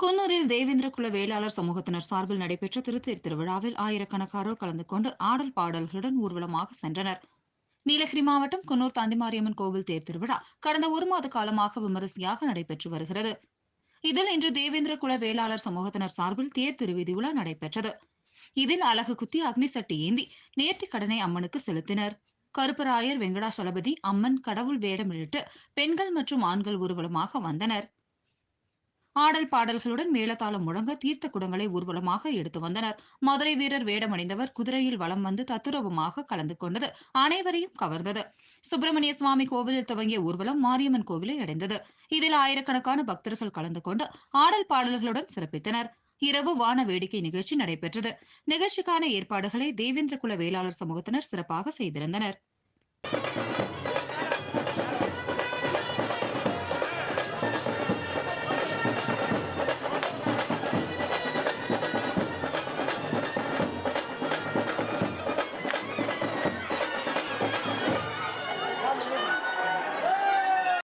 குன்னூரில் தேவேந்திர குல வேளாளர் சமூகத்தினர் சார்பில் நடைபெற்ற திருத்தேர் திருவிழாவில் ஆயிரக்கணக்காரோர் கலந்து கொண்டு ஆடல் பாடல்களுடன் ஊர்வலமாக சென்றனர். நீலகிரி மாவட்டம் குன்னூர் தந்திமாரியம்மன் கோவில் தேர் திருவிழா கடந்த ஒரு மாத காலமாக விமரிசையாக நடைபெற்று வருகிறது. இதில் இன்று தேவேந்திர குல வேளாளர் சமூகத்தினர் சார்பில் தேர் திருவிதி உலா நடைபெற்றது. இதில் அழகு குத்தி அக்னி சட்டி ஏந்தி நேர்த்தி கடனை அம்மனுக்கு செலுத்தினர். கருப்பராயர் வெங்கடாசலபதி அம்மன் கடவுள் வேடமிட்டு பெண்கள் மற்றும் ஆண்கள் ஊர்வலமாக வந்தனர். ஆடல் பாடல்களுடன் மேளதாளம் முழங்க தீர்த்த குடங்களை ஊர்வலமாக எடுத்து வந்தனர். மதுரை வீரர் வேடமடைந்தவர் குதிரையில் வலம் வந்து தத்துரூபமாக கலந்து கொண்டது. அனைவரையும் கவர்ந்தது. சுப்பிரமணிய சுவாமி கோவிலில் துவங்கிய ஊர்வலம் மாரியம்மன் கோவிலை அடைந்தது. இதில் ஆயிரக்கணக்கான பக்தர்கள் கலந்து கொண்டு ஆடல் பாடல்களுடன் சிறப்பித்தனர். இரவு வான வேடிக்கை நிகழ்ச்சி நடைபெற்றது. நிகழ்ச்சிக்கான ஏற்பாடுகளை தேவேந்திர குல வேளாளர் சமூகத்தினர் சிறப்பாக செய்திருந்தனர்.